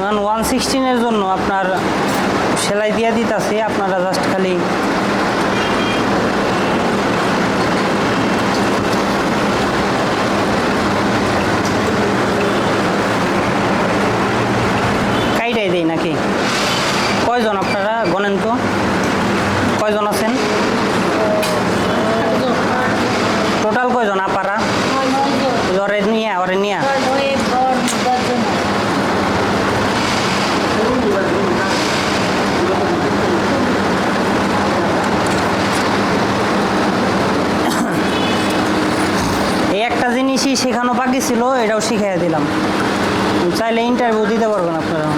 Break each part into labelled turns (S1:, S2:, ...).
S1: এখন ওয়ান সিক্সটিনের জন্য আপনার সেলাই দিয়ে দিতেছে আপনারা জাস্ট খালি কাইটাই দেই নাকি? কয়জন আপনারা গণেন তো? কয়জন আছেন? টোটাল কয়জন? আপারা? ওরে একটা জিনিসই শেখানো বাকি ছিল, এটাও শিখিয়ে দিলাম। চাইলে ইন্টারভিউ দিতে পারবেন আপনারা।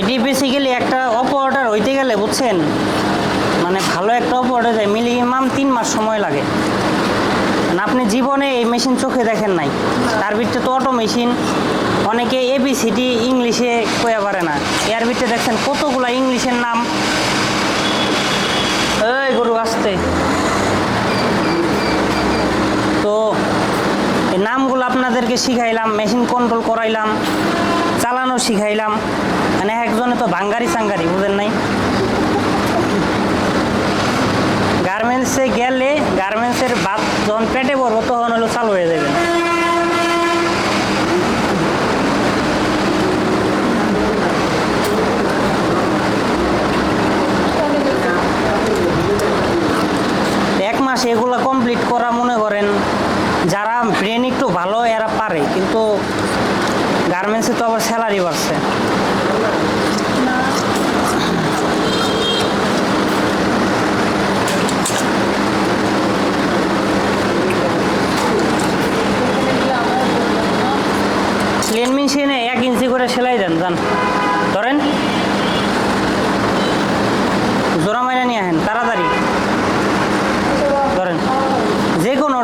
S1: এটি বেসিক্যালি একটা অপারেটার হইতে গেলে, বুঝছেন? মানে ভালো একটা অপারেটার যায় মিনিমাম তিন মাস সময় লাগে। আপনি জীবনে এই মেশিন চোখে দেখেন নাই। তার ভিতরে তো অটো মেশিন অনেকে এবিসিডি ইংলিশে কয়া পারে না। এর ভিতরে দেখছেন কতগুলা ইংলিশের নাম। এই গরু আসতে তো নামগুলো আপনাদেরকে শিখাইলাম মেশিন কন্ট্রোল করাইলাম, চালানো শিখাইলাম। মানে একজনে তো ভাঙ্গারি সাঙ্গারি, বুঝেন নাই? গার্মেন্টসে গেলে গার্মেন্টসের বাদ যখন পেটে পড়ব, তখন হলো চালু হয়ে যাবে। এক মাস এগুলো কমপ্লিট করা মনে করেন, যারা ব্রেন একটু ভালো, এরা পারে, কিন্তু গার্মেন্টসে তো আবার স্যালারি বাড়ছে। প্লেন মেশিনে এক ইঞ্চি করে সেলাই দেন যান ধরেন